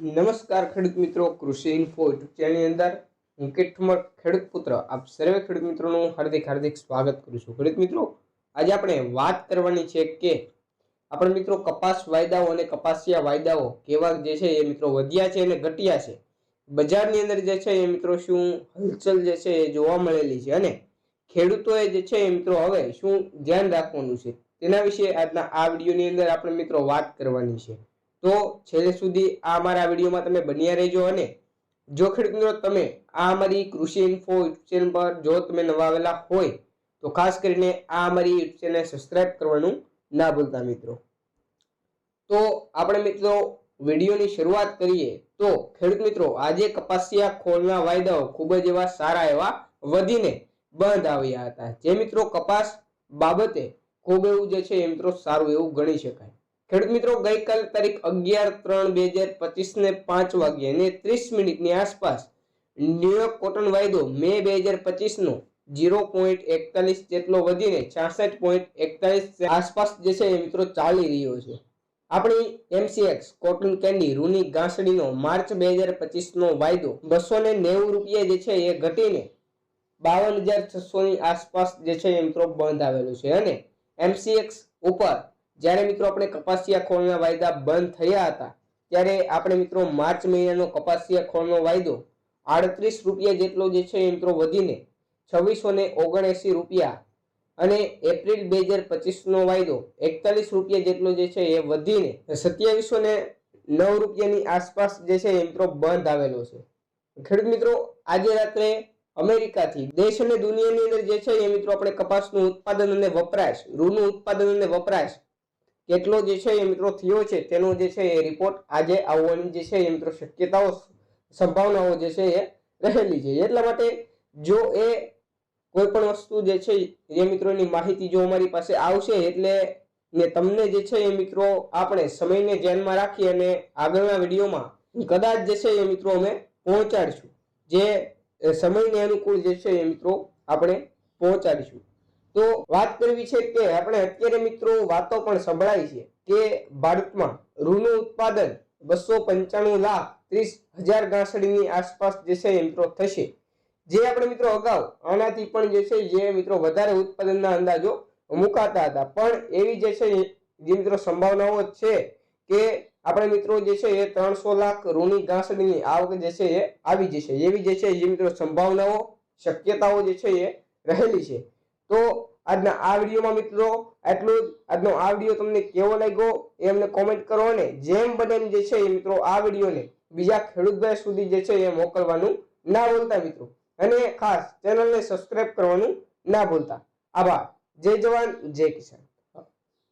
નમસ્કાર ખેડૂત મિત્રો, કૃષિ ઇન્ફો યુટ્યુબ ચેનલની અંદર હું કિઠમર ખેડૂત પુત્ર, આપ સર્વે ખેડૂત મિત્રોનું હાર્દિક હાર્દિક સ્વાગત કરું છું. ખેડૂત મિત્રો, આજે આપણે વાત કરવાની છે કે આપણે મિત્રો કપાસ વાયદાઓ અને કપાસિયા વાયદાઓ કેવા જે છે એ મિત્રો વધ્યા છે અને ઘટ્યા છે. બજારની અંદર જે છે એ મિત્રો શું હલચલ જે છે એ જોવા મળેલી છે અને ખેડૂતોએ જે છે એ મિત્રો હવે શું ધ્યાન રાખવાનું છે. તેના વિશે આજના આ વિડીયોની અંદર આપણે મિત્રો વાત કરવાની છે. તો છેલ્લે સુધી આ અમારા વિડીયોમાં તમે બન્યા રહેજો અને જો ખેડૂત મિત્રો તમે આ અમારી કૃષિ ઇન્ફો યુટ્યુબ ચેનલ પર જો તમે નવા આવેલા હોય તો ખાસ કરીને આ અમારી યુટ્યુબ ચેનલને સબસ્ક્રાઇબ કરવાનું ના ભૂલતા મિત્રો. તો આપણે મિત્રો વિડીયોની શરૂઆત કરીએ તો ખેડૂત મિત્રો, આજે કપાસિયા ખોળના વાયદાઓ ખૂબ જ એવા સારા એવા વધીને બંધ આવ્યા હતા. જે મિત્રો કપાસ બાબતે ખૂબ એવું જે છે એ મિત્રો સારું એવું ગણી શકાય. ખેડૂત મિત્રો, ગઈકાલ તારીખ અગિયાર ત્રણ બે હજાર પચીસ ને પાંચ વાગ્યે ને ત્રીસ મિનિટની આસપાસ ન્યુયોર્ક કોટન વાયદો મે બે હજાર પચીસનો જીરો પોઈન્ટ એકતાલીસ જેટલો વધીને છાસઠ પોઈન્ટ એકતાલીસ આસપાસ જે છે એ મિત્રો ચાલી રહ્યો છે. આપણી એમસીએક્સ કોટન કેન્ડી રૂની ઘાસડીનો માર્ચ બે હજાર પચીસનો વાયદો બસો ને નેવું રૂપિયા જે છે એ ઘટીને બાવન હજાર છસોની આસપાસ જે છે એ મિત્રો બંધ આવેલું છે અને એમસીએક્સ ઉપર જ્યારે મિત્રો આપણે કપાસિયા ખોળના વાયદા બંધ થયા હતા, ત્યારે આપણે મિત્રો માર્ચ મહિનાનો કપાસિયા ખોળનો વાયદો આડત્રીસ રૂપિયા જેટલો જે છે મિત્રો વધીને છવ્વીસો ને ઓગણએંસી રૂપિયા અને એપ્રિલ બે હજાર પચીસનો વાયદો એકતાલીસ રૂપિયા જેટલો જે છે એ વધીને સત્યાવીસો ને નવ રૂપિયાની આસપાસ જે છે મિત્રો બંધ આવેલો છે. ખેડૂત મિત્રો, આજે રાત્રે અમેરિકાથી દેશ અને દુનિયાની અંદર જે છે એ મિત્રો આપણે કપાસનું ઉત્પાદન અને વપરાશ રૂનું ઉત્પાદન અને વપરાશ કેટલો જે છે એ મિત્રો થયો છે, તેનો જે છે એ રિપોર્ટ આજે આવવાની જે છે એ મિત્રો શક્યતાઓ, સંભાવનાઓ જે છે એ રહેલી છે. એટલા માટે જો એ કોઈ પણ વસ્તુ જે છે એ મિત્રોની માહિતી જો અમારી પાસે આવશે, એટલે ને તમને જે છે એ મિત્રો આપણે સમયને ધ્યાનમાં રાખી અને આગળના વિડીયોમાં કદાચ જે છે એ મિત્રો અમે પહોંચાડીશું. જે સમયને અનુકૂળ જે છે એ મિત્રો આપણે પહોંચાડીશું. તો વાત કરવી છે કે આપણે અત્યારે મિત્રો વાતો પણ સંભળાય છે કે ભારતમાં રૂનું ઉત્પાદન બસો પંચાણું લાખ ત્રીસ હજાર ગાંસડીની આસપાસ જે છે મિત્રો થશે. જે આપણે મિત્રો અગાઉ આનાથી પણ જે છે જે મિત્રો વધારે ઉત્પાદનના અંદાજો મુકાતા હતા. પણ એવી જે છે જે મિત્રો સંભાવનાઓ છે કે આપણે મિત્રો જે છે એ ત્રણસો લાખ રૂની ઘાસડીની આવક જે છે એ આવી જશે. એવી જે છે જે મિત્રો સંભાવનાઓ, શક્યતાઓ જે છે એ રહેલી છે. તો આજના આ વિડીયોમાં મિત્રો આટલું જ. આજનો આ વીડિયો તમને કેવો લાગ્યો એ અમને કોમેન્ટ કરો અને જેમ બને જે છે એ મિત્રો આ વિડીયોને બીજા ખેડૂતભાઈ સુધી જે છે એ મોકલવાનું ના ભૂલતા મિત્રો. અને ખાસ ચેનલને સબસ્ક્રાઇબ કરવાનું ના ભૂલતા. આભાર. જય જવાન, જય કિસાન.